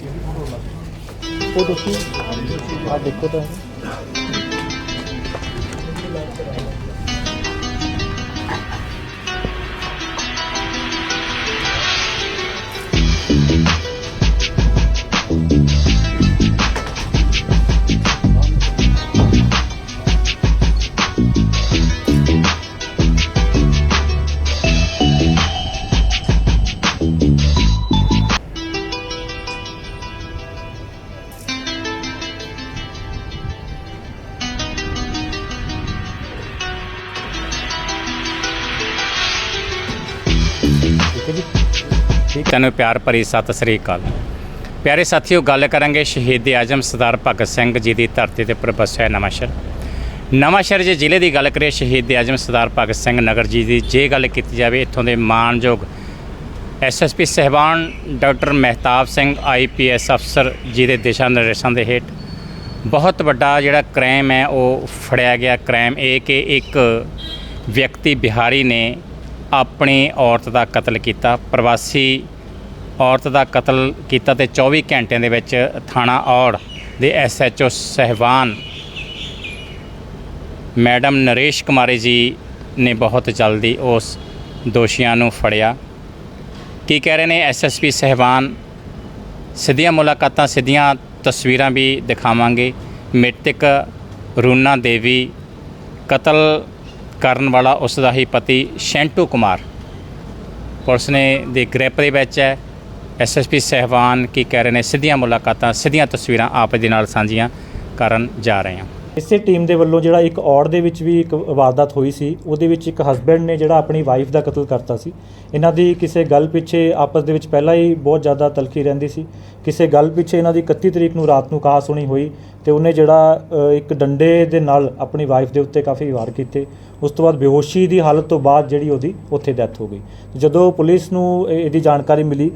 ਉਹ ਤੁਸੀਂ ਆ ਦੇਖੋ ਤਾਂ ਠੀਕ ਹੈ ਜੀ। ਠੀਕ ਤੁਹਾਨੂੰ ਪਿਆਰ ਭਰੀ ਸਤਿ ਸ੍ਰੀ ਅਕਾਲ। ਪਿਆਰੇ ਸਾਥੀਓ, ਗੱਲ ਕਰਾਂਗੇ ਸ਼ਹੀਦ ਆਜਮ ਸਰਦਾਰ ਭਗਤ ਸਿੰਘ ਜੀ ਦੀ ਧਰਤੀ ਤੇ ਪ੍ਰਬਸਿਆ ਨਵਾਂਸ਼ਹਿਰ। ਨਵਾਂਸ਼ਹਿਰ ਜੇ ਜ਼ਿਲ੍ਹੇ ਦੀ ਗੱਲ ਕਰੀਏ, ਸ਼ਹੀਦ ਆਜਮ ਸਰਦਾਰ ਭਗਤ ਸਿੰਘ ਨਗਰ ਜੀ ਦੀ ਜੇ ਗੱਲ ਕੀਤੀ ਜਾਵੇ, ਇੱਥੋਂ ਦੇ ਮਾਣਯੋਗ ਐਸਐਸਪੀ ਸਹਿਬਾਨ ਡਾਕਟਰ ਮਹਿਤਾਬ ਸਿੰਘ ਆਈਪੀਐਸ ਅਫਸਰ ਜੀ ਦੇ ਦਿਸ਼ਾ ਨਿਰਦੇਸ਼ਾਂ ਦੇ ਹੇਠ ਬਹੁਤ ਵੱਡਾ ਜਿਹੜਾ ਕ੍ਰਾਈਮ ਹੈ, ਉਹ ਫੜਿਆ ਗਿਆ ਕ੍ਰਾਈਮ ਇਹ ਕਿ ਇੱਕ ਵਿਅਕਤੀ ਬਿਹਾਰੀ ਨੇ ਆਪਣੀ ਔਰਤ ਦਾ ਕਤਲ ਕੀਤਾ, ਪ੍ਰਵਾਸੀ ਔਰਤ ਦਾ ਕਤਲ ਕੀਤਾ ਤੇ 24 ਘੰਟਿਆਂ ਦੇ ਵਿੱਚ ਥਾਣਾ ਔੜ ਦੇ ਐਸਐਚਓ ਸਹਿਬਾਨ ਮੈਡਮ ਨਰੇਸ਼ ਕੁਮਾਰੀ ਜੀ ਨੇ ਬਹੁਤ ਜਲਦੀ ਉਸ ਦੋਸ਼ੀਆਂ ਨੂੰ ਫੜਿਆ। ਕੀ ਕਹਿ ਰਹੇ ਨੇ ਐਸਐਸਪੀ ਸਹਿਬਾਨ? ਸਿੱਧੀਆਂ ਮੁਲਾਕਾਤਾਂ, ਸਿੱਧੀਆਂ ਤਸਵੀਰਾਂ ਵੀ ਦਿਖਾਵਾਂਗੇ। ਮ੍ਰਿਤਕ ਰੂਨਾ ਦੇਵੀ ਕਤਲ ਕਰਨ ਵਾਲਾ ਉਸ ਦਾ ਹੀ ਪਤੀ ਸ਼ੈਂਟੂ ਕੁਮਾਰ। ਪੁਲਿਸ ਨੇ ਦੇ ਗ੍ਰਿਪ ਦੇ ਵਿੱਚ ਹੈ। ਐਸਐਸਪੀ ਸਹਿਬਾਨ ਕੀ ਕਹਿ ਰਹੇ ਨੇ, ਸਿੱਧੀਆਂ ਮੁਲਾਕਾਤਾਂ, ਸਿੱਧੀਆਂ ਤਸਵੀਰਾਂ ਆਪ ਦੇ ਨਾਲ ਸਾਂਝੀਆਂ ਕਰਨ ਜਾ ਰਹੇ ਹਾਂ। ਇਸੇ ਟੀਮ ਦੇ ਵੱਲੋਂ ਜਿਹੜਾ ਇੱਕ ਔੜ ਦੇ ਵਿੱਚ ਵੀ ਇੱਕ ਵਾਰਦਾਤ ਹੋਈ ਸੀ, ਉਹਦੇ ਵਿੱਚ ਇੱਕ ਹਸਬੈਂਡ ਨੇ ਜਿਹੜਾ ਆਪਣੀ ਵਾਈਫ ਦਾ ਕਤਲ ਕਰਤਾ ਸੀ। ਇਹਨਾਂ ਦੀ ਕਿਸੇ ਗੱਲ ਪਿੱਛੇ ਆਪਸ ਦੇ ਵਿੱਚ ਪਹਿਲਾਂ ਹੀ ਬਹੁਤ ਜ਼ਿਆਦਾ ਤਲਖੀ ਰਹਿੰਦੀ ਸੀ। ਕਿਸੇ ਗੱਲ ਪਿੱਛੇ ਇਹਨਾਂ ਦੀ 31 ਤਰੀਕ ਨੂੰ ਰਾਤ ਨੂੰ ਕਾਹ ਸੁਣੀ ਹੋਈ ਤੇ ਉਹਨੇ ਜਿਹੜਾ ਇੱਕ ਡੰਡੇ ਦੇ ਨਾਲ ਆਪਣੀ ਵਾਈਫ ਦੇ ਉੱਤੇ ਕਾਫੀ ਵਾਰ ਕੀਤੇ। ਉਸ ਤੋਂ ਬਾਅਦ ਬੇਹੋਸ਼ੀ ਦੀ ਹਾਲਤ ਤੋਂ ਬਾਅਦ ਜਿਹੜੀ ਉਹਦੀ ਉੱਥੇ ਡੈਥ ਹੋ ਗਈ। ਜਦੋਂ ਪੁਲਿਸ ਨੂੰ ਇਹਦੀ ਜਾਣਕਾਰੀ ਮਿਲੀ,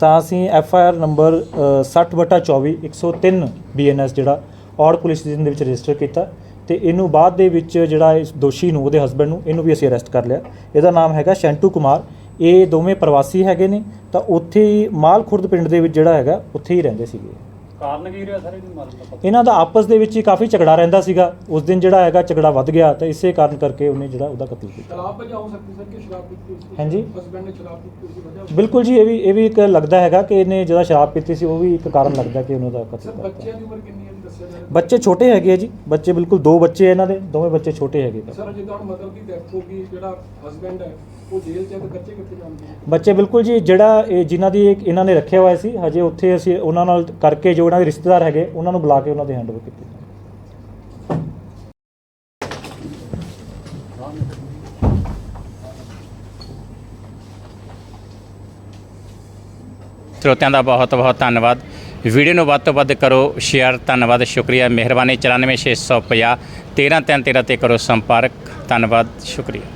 ਤਾਂ ਅਸੀਂ F I R number 60/24 103 BNS ਜਿਹੜਾ ਔੜ ਪੁਲਿਸ ਸਟੇਸ਼ਨ ਦੇ ਵਿੱਚ ਰਜਿਸਟਰ ਕੀਤਾ ਤੇ ਇਹਨੂੰ ਬਾਅਦ ਦੇ ਵਿੱਚ ਜਿਹੜਾ ਇਸ ਦੋਸ਼ੀ ਨੂੰ, ਉਹਦੇ ਹਸਬੰਡ ਨੂੰ, ਇਹਨੂੰ ਵੀ ਅਸੀਂ ਅਰੈਸਟ ਕਰ ਲਿਆ। ਇਹਦਾ ਨਾਮ ਹੈਗਾ ਸ਼ੈਂਟੂ ਕੁਮਾਰ। ਇਹ ਦੋਵੇਂ ਪ੍ਰਵਾਸੀ ਹੈਗੇ ਨੇ, ਤਾਂ ਉੱਥੇ ਹੀ ਮਾਲ ਖੁਰਦ ਪਿੰਡ ਦੇ ਵਿੱਚ ਜਿਹੜਾ ਹੈਗਾ, ਉੱਥੇ ਹੀ ਰਹਿੰਦੇ ਸੀਗੇ। ਕਾਰਨ ਕੀ ਰਿਹਾ ਸਾਰੇ ਨੂੰ ਮਾਲੂਮ ਇਹਨਾਂ ਦਾ ਆਪਸ ਦੇ ਵਿੱਚ ਹੀ ਕਾਫੀ ਝਗੜਾ ਰਹਿੰਦਾ ਸੀਗਾ। ਉਸ ਦਿਨ ਜਿਹੜਾ ਹੈਗਾ ਝਗੜਾ ਵੱਧ ਗਿਆ ਤਾਂ ਇਸੇ ਕਾਰਨ ਕਰਕੇ ਉਹਨੇ ਜਿਹੜਾ ਉਹਦਾ ਕਤਲ ਕੀਤਾ। ਸ਼ਰਾਬ ਵਜ੍ਹਾ ਹੋ ਸਕਦੀ ਸਰ ਕਿ ਸ਼ਰਾਬ ਪੀਤੀ ਸੀ। ਹਾਂਜੀ। ਹਸਬੈਂਡ ਨੇ ਸ਼ਰਾਬ ਪੀਤੀ ਸੀ ਵਜ੍ਹਾ ਬਿਲਕੁਲ ਜੀ ਇਹ ਵੀ ਇਹ ਵੀ ਇੱਕ ਲੱਗਦਾ ਹੈਗਾ ਕਿ ਇਹਨੇ ਜਿਹੜਾ ਸ਼ਰਾਬ ਪੀਤੀ ਸੀ ਉਹ ਵੀ ਇੱਕ ਕਾਰਨ ਲੱਗਦਾ ਕਿ ਉਹਨਾਂ ਦਾ ਕਤਲ ਸਰ ਬੱਚਿਆਂ ਦੀ ਉਮਰ ਕਿੰਨੀ ਹੈ ਜੀ ਦੱਸਿਆ ਜਾ ਰਿਹਾ? ਬੱਚੇ ਛੋਟੇ ਹੈਗੇ ਆ ਜੀ। ਬੱਚੇ ਬਿਲਕੁਲ ਦੋ ਬੱਚੇ ਇਹਨਾਂ ਦੇ ਦੋਵੇਂ ਬੱਚੇ ਛੋਟੇ ਹੈਗੇ। ਸਰ ਜਿੱਦਾਂ ਹੁਣ ਮਦਰ ਦੀ ਡੈਥ ਹੋ ਗਈ ਜਿਹੜਾ ਹਸਬੈਂਡ ਹੈ ਉਹ ਜੇਲ੍ਹ ਚ ਹੈ ਤੇ ਬੱਚੇ ਕਿੱਥੇ ਜਾਂਦੇ ਨੇ ਬੱਚੇ ਬਿਲਕੁਲ ਜੀ ਜਿਹੜਾ ਇਹ ਜਿਨ੍ਹਾਂ ਦੀ ਇੱਕ ਇਹਨਾਂ ਨੇ ਰੱਖਿਆ ਹੋਇਆ ਸੀ ਹਜੇ ਉੱਥੇ ਅਸੀਂ ਉਹਨਾਂ ਨਾਲ ਕਰਕੇ ਜੋ ਉਹਨਾਂ ਦੇ ਰਿਸ਼ਤੇਦਾਰ ਹੈਗੇ, ਉਹਨਾਂ ਨੂੰ ਬੁਲਾ ਕੇ ਉਹਨਾਂ ਦੇ ਹੈਂਡਓਵਰ ਕੀਤੇ। ਸਰੋਤਿਆਂ ਦਾ ਬਹੁਤ ਬਹੁਤ ਧੰਨਵਾਦ। ਵੀਡੀਓ ਨੂੰ ਵੱਧ ਤੋਂ ਵੱਧ ਕਰੋ ਸ਼ੇਅਰ ਧੰਨਵਾਦ, ਸ਼ੁਕਰੀਆ। ਮਿਹਰਬਾਨੀ 94650 13313 ਤੇ ਕਰੋ ਸੰਪਰਕ। ਧੰਨਵਾਦ, ਸ਼ੁਕਰੀਆ।